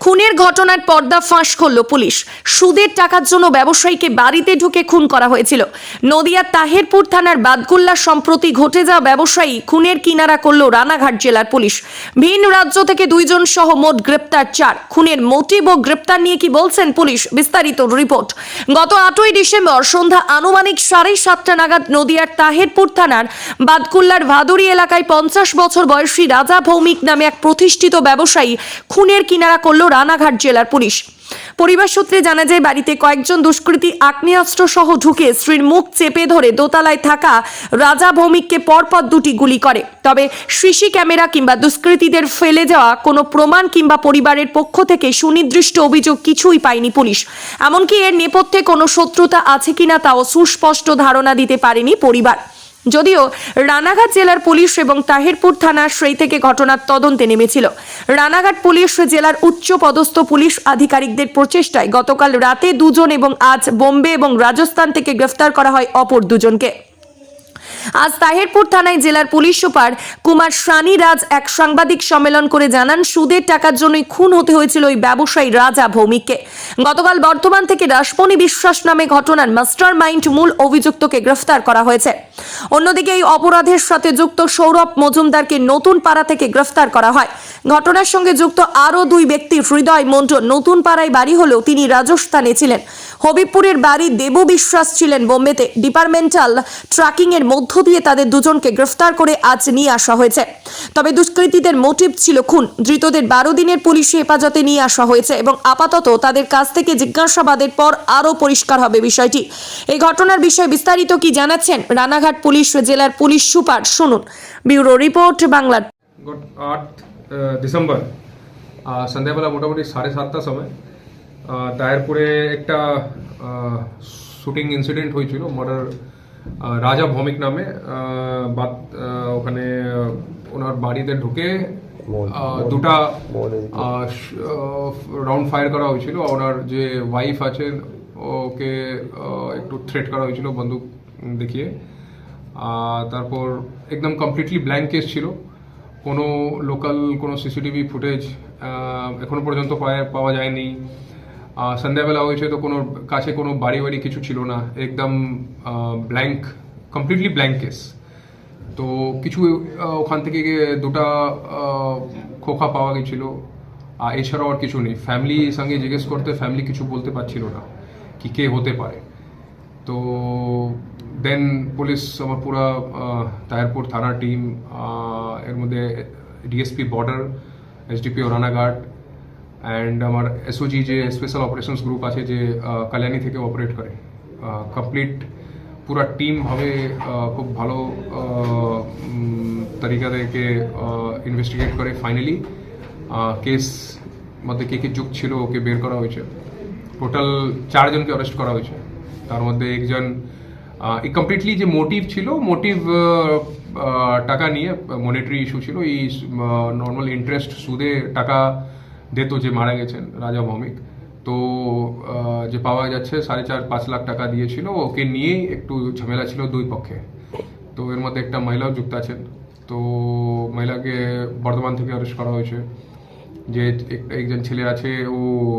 খুনের ঘটনার পর্দা ফাঁস করল পুলিশ। সুদের টাকার জন্য ব্যবসায়ীকে বাড়িতে ঢুকে খুন করা হয়েছিল। নদিয়ার তাহেরপুর থানার বাদগুল্লা সম্প্রতি ঘটে যাওয়া ব্যবসায়ী খুনের কিনারা করল রানাঘাট জেলার পুলিশ। ভিন রাজ্য থেকে দুইজন সহ মোট গ্রেপ্তার চার। খুনের মোটিভ ও গ্রেপ্তার নিয়ে কি বলছেন পুলিশ? বিস্তারিত রিপোর্ট। গত আটই ডিসেম্বর সন্ধ্যা আনুমানিক সাড়ে সাতটা নাগাদ নদিয়ার তাহেরপুর থানার বাদকুল্লার ভাদুরি এলাকায় পঞ্চাশ বছর বয়সী রাজা ভৌমিক নামে এক প্রতিষ্ঠিত ব্যবসায়ী খুনের কিনারা করল রানাঘাট জেলার পুলিশ। পরিবার সূত্রে জানা যায়, বাড়িতে কয়েকজন দুষ্কৃতী আগ্নেয়াস্ত্র সহ ঢুকে স্ত্রীর মুখ চেপে ধরে দোতলায় থাকা রাজা ভৌমিককে পরপর দুটি গুলি করে। তবে সিসি ক্যামেরা কিংবা দুষ্কৃতীদের ফেলে যাওয়া কোনো প্রমাণ কিংবা পরিবারের পক্ষ থেকে সুনির্দিষ্ট অভিযোগ কিছুই পায়নি পুলিশ। এমনকি এর নেপথ্যে কোনো শত্রুতা আছে কিনা তাও সুস্পষ্ট ধারণা দিতে পারেনি পরিবার। যদিও রানাঘাট জেলার পুলিশ এবং তাহিরপুর থানার সেই থেকে ঘটনার তদন্তে নেমেছিল। রানাঘাট পুলিশ জেলার উচ্চ পদস্থ পুলিশ আধিকারিকদের প্রচেষ্টায় গতকাল রাতে দুজন এবং আজ বোম্বে এবং রাজস্থান থেকে গ্রেফতার করা হয় অপর দুজনকে। আজ তাহেরপুর থানায় জেলার পুলিশ সুপার কুমার সানি রাজ এক সাংবাদিক সম্মেলন করে জানান, সুদের টাকার জন্যই খুন হতে হয়েছিল ওই ব্যবসায়ী রাজা ভৌমিককে। গতকাল বর্তমান থেকে রাসমণি বিশ্বাস নামে ঘটনার মাস্টার মাইন্ড মূল অভিযুক্তকে গ্রেফতার করা হয়েছে। অন্যদিকে এই অপরাধের সাথে যুক্ত সৌরভ মজুমদারকে নতুন পাড়া থেকে গ্রেফতার করা হয়। ঘটনার সঙ্গে যুক্ত আরও দুই ব্যক্তি হৃদয় মন্ডল নতুন পাড়ায় বাড়ি হলেও তিনি রাজস্থানে ছিলেন। হবিবপুরের বাড়ি দেবু বিশ্বাস ছিলেন বোম্বেতে। ডিপার্টমেন্টাল ট্র্যাকিং এর মধ্য দিয়ে তাদের দুজনকে গ্রেফতার করে আজ নিয়ে আসা হয়েছে। তবে দুষ্কৃতীদের মোটিভ ছিল খুন। ধৃতদের বারো দিনের পুলিশি হেফাজতে নিয়ে আসা হয়েছে এবং আপাতত তাদের কাছ থেকে জিজ্ঞাসাবাদের পর আরও পরিষ্কার হবে বিষয়টি। এই ঘটনার বিষয়ে বিস্তারিত কি জানাচ্ছেন রানাঘাট পুলিশ জেলার পুলিশ সুপার শুনুন। Bureau report Bangla. ডিসেম্বর সন্ধ্যাবেলা মোটামুটি সাড়ে সাতটার সময় আহ, তায়েরপুরে একটা শুটিং ইনসিডেন্ট হয়েছিল মার্ডার রাজা ভৌমিক নামে বাদ ওখানে ওনার বাড়িতে ঢুকে দুটা রাউন্ড ফায়ার করা হয়েছিল ওনার যে ওয়াইফ আছেন ওকে একটু থ্রেট করা হয়েছিল বন্দুক দেখিয়ে তারপর একদম কমপ্লিটলি ব্ল্যাঙ্ক কেস ছিল। কোনো লোকাল কোনো সিসিটিভি ফুটেজ এখনও পর্যন্ত পাওয়া- যায়নি। সন্ধ্যাবেলা হয়েছে তো কোনো, কাছে কোনো বাড়ি বাড়ি কিছু ছিল না। একদম ব্ল্যাঙ্ক কমপ্লিটলি ব্ল্যাঙ্ক কেস তো কিছু ওখান থেকে দুটা খোখা পাওয়া গেছিল। আর এছাড়াও আর কিছু নেই। ফ্যামিলি সঙ্গে জিজ্ঞেস করতে ফ্যামিলি কিছু বলতে পারছিল না। কি কে হতে পারে? তো দেন পুলিশ আমার পুরা আহ, তাহিরপুর থানা টিম এর মধ্যে DSP border SDPO Ranaghat and আমার এসওজি যে স্পেশাল অপারেশনস গ্রুপ আছে যে কাল্যাণী থেকে অপারেট করে। কমপ্লিট পুরা টিম ভাবে আহ, খুব ভালো তরিকা থেকে ইনভেস্টিগেট করে ফাইনালি কেস মধ্যে কে কে যুগ ছিল ওকে বের করা হয়েছে। টোটাল চারজনকে অ্যারেস্ট করা হয়েছে। তার মধ্যে একজন কমপ্লিটলি যে মোটিভ ছিল মোটিভ টাকা নিয়ে মনিটারি ইস্যু ছিল এই নর্মাল ইন্টারেস্ট সুদে টাকা দিত যে মারা গেছেন রাজা ভৌমিক তো যে পাওয়া যাচ্ছে সাড়ে চার পাঁচ লাখ টাকা দিয়েছিল ওকে নিয়েই একটু ঝামেলা ছিল দুই পক্ষে। তো এর মধ্যে একটা মহিলাও যুক্ত আছেন। তো মহিলাকে বর্ধমান থেকে অ্যারেস্ট করা হয়েছে। যে একজন ছেলে আছে ও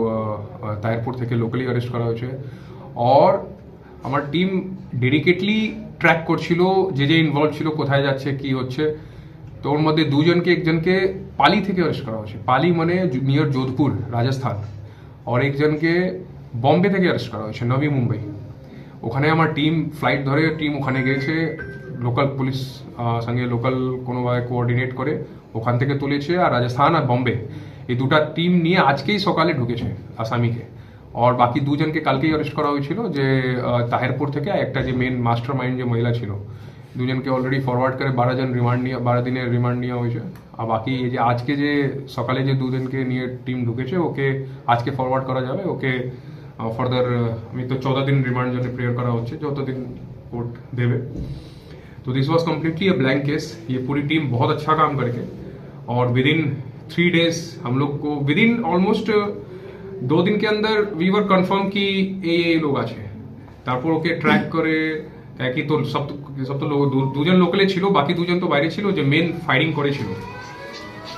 আহ, তাহিরপুর থেকে লোকালি অ্যারেস্ট করা হয়েছে। আর আমার টিম ডেডিকেটলি ট্র্যাক করছিল যে যে ইনভলভ ছিল, কোথায় যাচ্ছে, কি হচ্ছে। তো ওর মধ্যে দুজনকে, একজনকে পালি থেকে অ্যারেস্ট করা হয়েছে। পালি মানে নিয়ার যোধপুর, রাজস্থান। আর একজনকে বম্বে থেকে অ্যারেস্ট করা হয়েছে, নবী মুম্বাই। ওখানে আমার টিম ফ্লাইট ধরে টিম ওখানে গেছে লোকাল পুলিশ সঙ্গে লোকাল কোনোভাবে কোঅর্ডিনেট করে ওখান থেকে তুলেছে, আর রাজস্থান আর বম্বে। এই দুটা টিম নিয়ে আজকেই সকালে ঢুকেছে আসামিকে। আর বাকি দুজনকে কালকেই অ্যারেস্ট করা হয়েছিল যে আহ, তাহেরপুর থেকে আর একটা যে মেন মাস্টার মাইন্ড যে মহিলা ছিল দুজনকে অলরেডি ফরওয়ার্ড করে বারো জন রিমান্ড নিয়ে বারো দিনের রিমান্ড নেওয়া হয়েছে আর বাকি এই যে আজকে যে সকালে যে দুজনকে নিয়ে টিম ঢুকেছে ওকে আজকে ফরওয়ার্ড করা যাবে ওকে ফার্দার আমি তো চৌদহ दिन रिमांड जैसे प्रेयर करा হচ্ছে যতদিন কোর্ট দেবে तो this was completely a blank case ये पूरी टीम बहुत अच्छा काम करके और विद इन थ्री डेज हम लोग को विद इन ऑलमोस्ट दो दिन के अंदर वी वर कन्फर्म कि ये ये लोग আছে তারপর ওকে ট্র্যাক করে একই তো সব তো সব তো লোক দু- দুজন লোকালে ছিল বাকি দুজন তো বাইরে ছিল যে মেন ফায়ারিং করেছিল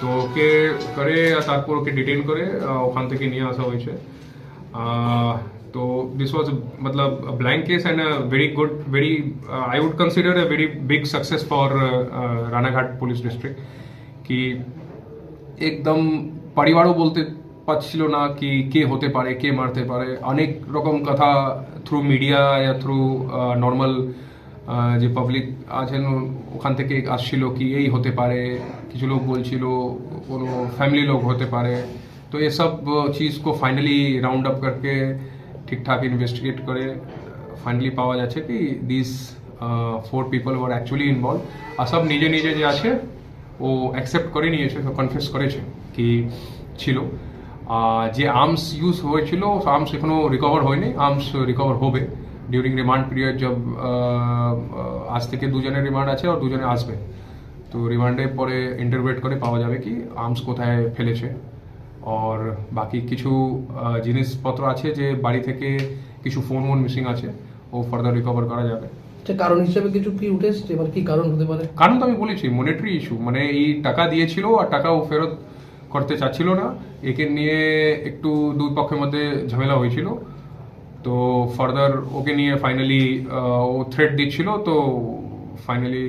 তো ওকে করে আর তারপর ওকে ডিটেন করে আহ, ওখান থেকে নিয়ে আসা হয়েছে আহ, তো দিস ওয়াজ मतलब blank case and very good very I would consider a very big success for Ranaghat police district কি একদম পরিবারও বলতে পারছিল না কি কে হতে পারে কে মারতে পারে অনেক রকম কথা থ্রু মিডিয়া या থ্রু নর্মাল যে পাবলিক আছেন ওখান থেকে আসছিল কি এই হতে পারে কিছু লোক বলছিল কোনো ফ্যামিলি লোক হতে পারে তো ये सब चीज़ को फाइनली राउंड अप करके ঠিক ঠাক ইনভেস্টিগেট করে ফাইনালি পাওয়া যাচ্ছে কি this four people were actually involve আর সব নিজে নিজে যে আছে ও অ্যাকসেপ্ট করে নিয়েছে কনফেস করেছে কি ছিল আর যে আর্মস ইউজ হয়েছিল আর্মস এখনও রিকভার হয়নি আর্মস রিকভার হবে ডিউরিং রিমান্ড পিরিয়ড জব আজ থেকে দুজনের রিমান্ড আছে আর দুজনে আসবে। তো রিমান্ডের পরে ইন্টারভেট করে পাওয়া যাবে কি আর্মস কোথায় ফেলেছে। আর বাকি কিছু জিনিসপত্র আছে যে বাড়ি থেকে কিছু ফোন ফোন মিসিং আছে ও ফার্দার রিকভার করা যাবে। আচ্ছা কারণ হিসেবে কিছু কি উঠে এসছে মানে কি কারণ হতে পারে? কারণ তো আমি বলেছি মনিটারি ইস্যু মানে এই টাকা দিয়েছিল আর টাকা ও ফেরত করতে চাচ্ছিল না। একে নিয়ে একটু দুই পক্ষের মধ্যে ঝামেলা হয়েছিল। তো ফার্দার ওকে নিয়ে ফাইনালি ও থ্রেট দিচ্ছিল। তো ফাইনালি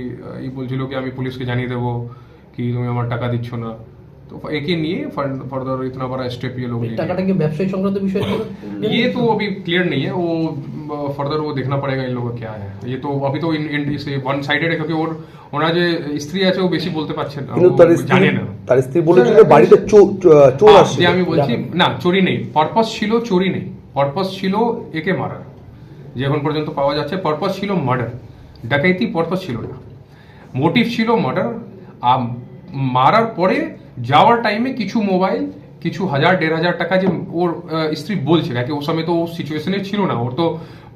ই বলছিল কি, আমি পুলিশকে জানিয়ে দেবো কি তুমি আমার টাকা দিচ্ছ না। তো একে নিয়ে फर्दर इतना बड़ा स्टेप ये लोग এই ले টাকাটা কি ব্যবসায়ী সংক্রান্ত বিষয় ছিল? ये तो अभी क्लियर नहीं है वो फर्दर वो देखना पड़ेगा इन लोगों का क्या है ये तो अभी तो इन, इन से वन साइडेड है क्योंकि ওর ওনার যে স্ত্রী আছে ও বেশি বলতে পারছে না কিন্তু ও তার স্ত্রী জানে না তার স্ত্রী বলেছিল বাড়িতে চো- চো- চোর হ্যাঁ, আসছে যে আমি বলছি না চুরি নেই পারপাস ছিল চুরি নেই পারপাস ছিল একে মারার যে এখন পর্যন্ত পাওয়া যাচ্ছে পারপাস ছিল মার্ডার ডাকাইতি পারপাস ছিল না মোটিভ ছিল মার্ডার আর মারার পরে যাওয়ার টাইমে কিছু মোবাইল কিছু হাজার দেড় হাজার টাকা যে ওর আহ, স্ত্রী বলছে কি ওর সময় তো ও सिचुएशने ছিল না ওর তো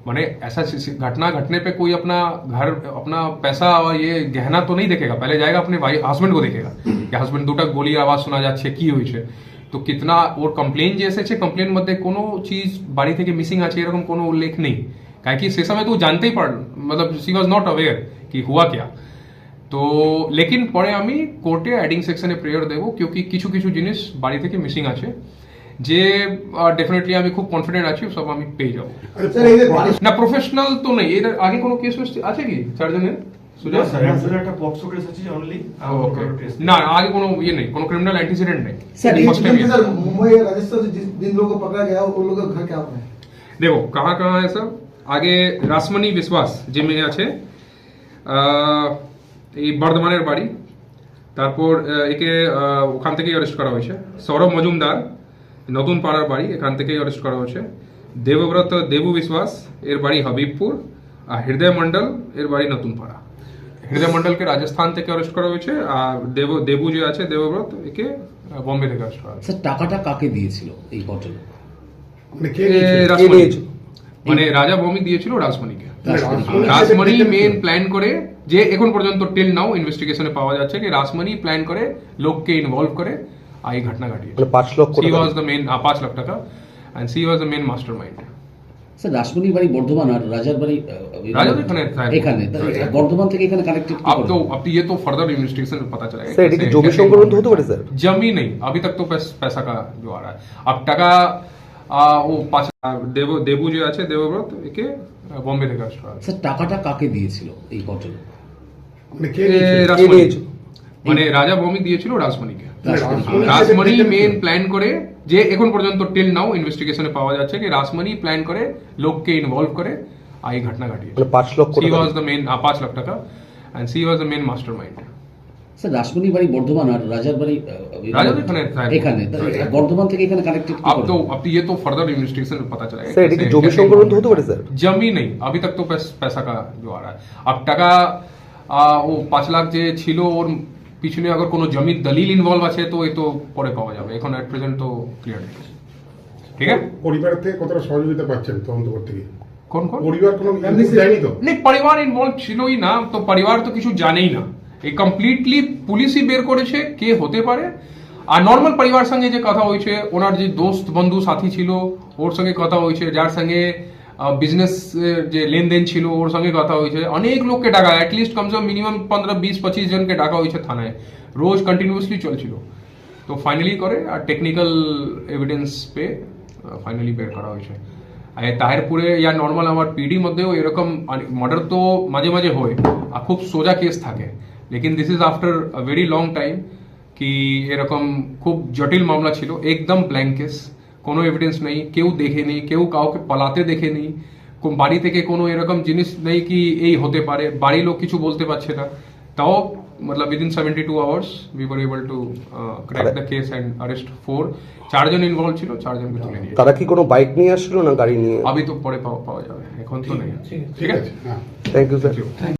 মানে ऐसा सि- घटना घटने पे कोई अपना घर अपना पैसा और ये गहना तो नहीं देखेगा पहले जाएगा अपने भाई हस्बैंड को देखेगा कि हस्बैंड দুটা গলির আওয়াজ শোনা যাচ্ছে কি হয়েছে তো কিতনা ওর কমপ্লেন যে এসেছে কমপ্লেন মধ্যে কোনো চিজ বাড়ি থেকে মিসিং আছে এরকম কোনো উল্লেখ নেই কারণ কি সে সময় তো ও জানতেই পার मतलब सी वाज नॉट अवेयर कि हुआ क्या তো লেকিন পরে আমি কোর্টে অ্যাডিং সেকশনে প্রেয়ার দেবো কিউকি কিছু কিছু জিনিস বাড়ি থেকে মিসিং আছে যে ডেফিনেটলি আমি খুব কনফিডেন্ট আছি সব আমি পেয়ে যাবো স্যার এই যে বাড়ি না প্রফেশনাল তো নেই এর আগে কোনো কেস আছে কি চারজনের সুজয় স্যার একজনের একটা পক্সো কেস আছে অনলি ওকে না আগে কোনো ইয়ে নেই কোনো ক্রিমিনাল অ্যান্টিসিডেন্ট নেই सर First time ये। सर मुंबई और राजस्थान से जिस जिन लोगों को पकड़ा गया उन लोगों का घर क्या है দেখো কাহা কাহা है सब আগে রাসমণি বিশ্বাস যে মেয়ে আছে আহ, এই বর্ধমানের বাড়ি। তারপর একে ওখান থেকেই অ্যারেস্ট করা হয়েছে। সৌরভ মজুমদার নতুন পাড়ার বাড়ি এখান থেকেই অ্যারেস্ট করা হয়েছে। দেবব্রত দেবু বিশ্বাস এর বাড়ি হাবিবপুর আর হৃদয় মন্ডল এর বাড়ি নতুন পাড়া। হৃদয় মন্ডলকে রাজস্থান থেকে অ্যারেস্ট করা হয়েছে আর দেব দেবু যে আছে দেবব্রত একে বোম্বে থেকে অ্যারেস্ট করা হয়েছে। টাকাটা কাকে দিয়েছিল এই ভদ্রলোক মানে? মানে রাজা ভৌমিক দিয়েছিল রাজমণিকে। রাসমণি মেন প্ল্যান করে যে এখন পর্যন্ত টিল নাও ইনভেস্টিগেশনে পাওয়া যাচ্ছে কি রাসমণি প্ল্যান করে লোককে ইনভলভ করে আর এই ঘটনা ঘটিয়ে মানে পাঁচ লক্ষ সি টাকা ওয়াজ দ্য মেন পাঁচ লাখ টাকা and she was the main master mind sir রাসমণির বাড়ি বর্ধমান আর রাজার বাড়ি আহ, রাজা তো এখানে থাকে। এখানে তা বর্ধমান থেকে এখানে কানেক্টেড अब तो अब तो ये तो फर्दर इन्वेस्टिगेशन में पता चलेगा স্যার এটা কি कैसे- জমি कैसे সংক্রান্ত হতে পারে স্যার जमी नहीं अभी तक तो पैस- पैसा का जो आ रहा है अब टका आ, वो पाँच देव देबू जो আছে দেবব্রত একে বোম্বে থেকে আসতে হবে স্যার টাকাটা কাকে দিয়েছিল এই ভদ্রলোক মানে কে এ, নিয়েছে? রাসমণি। নিয়েছিল? মানে রাজা ভৌমিক দিয়েছিল রাজমণিকে রাসমণি রাজমণি সেটা মেন দেখতে প্ল্যান করে যে এখন পর্যন্ত টিল নাও ইনভেস্টিগেশনে পাওয়া যাচ্ছে কি রাজমণি প্ল্যান করে লোককে ইনভলভ করে আর এই ঘটনা ঘটিয়ে মানে পাঁচ লক্ষ সি টাকা ওয়াজ দ্য মেন পাঁচ লাখ টাকা and she was the main master mind sir রাসমণির বাড়ি বর্ধমান আর রাজার বাড়ি আহ, রাজা তো এখানে থাকে। এখানে তা বর্ধমান থেকে এখানে কানেক্টেড अब तो अब तो ये तो फर्दर इन्वेस्टिगेशन में पता चलेगा স্যার এটা কি कैसे- জমি कैसे সংক্রান্ত हुआ। হতে পারে স্যার जमी नहीं अभी तक तो पैस- पैसा का जो आ रहा है अब টাকা আহ, ও পাঁচ লাখ যে ছিল ওর পিছনে আবার কোনো জমির দলিল ইনভলভ আছে তো এই তো পরে পাওয়া যাবে। এখন এট প্রেজেন্ট তো ক্লিয়ার নেই ঠিক আছে? পরিবার থেকে কতটা সহযোগিতা পাচ্ছেন তদন্ত করতে গিয়ে কোন কোন? পরিবার কোনো input তো? নেই পরিবার ইনভলভ ছিলই না তো পরিবার তো কিছু জানেই না। এই কমপ্লিটলি পুলিশই বের করেছে কে হতে পারে? আর নর্মাল পরিবার সঙ্গে যে কথা হয়েছে ওনার যে দোস্ত বন্ধু সাথী ছিল ওর সঙ্গে কথা হয়েছে যার সঙ্গে বিজনেস যে লেনদেন ছিল ওর সঙ্গে কথা হয়েছে অনেক লোককে ডাকা অ্যাটলিস্ট কমসে কম মিনিমাম পনেরো বিশ পঁচিশ জনকে ডাকা হয়েছে থানায় রোজ কন্টিনিউয়াসলি চলছিল তো ফাইনালি করে আর টেকনিক্যাল এভিডেন্স পেয়ে ফাইনালি বের করা হয়েছে আর এই তাহেরপুরে ইয়া নর্মাল আমার পিডি মধ্যেও এরকম মার্ডার তো মাঝে মাঝে হয় আর খুব সোজা কেস থাকে লেকিন this is after a very long time কি এরকম খুব জটিল মামলা ছিল একদম ব্ল্যাঙ্ক কেস কোনো এভিডেন্স নেই কেউ দেখেনি কেউ কাউকে পালাতে দেখেনি বাড়ি থেকে কোনো এরকম জিনিস নেই কি এই হতে পারে বাড়ি লোক কিছু বলতে পারছে না। তাও মতলব within seventy two hours we were able to crack the case and arrest four চারজন ইনভলভ ছিল চারজন তুলে নিয়ে। তারা কি কোনো বাইক নিয়ে আসছিল না গাড়ি নিয়ে? আমি তো পরে পাওয়া যাবে এখন তো নেই। ঠিক আছে। Thank you sir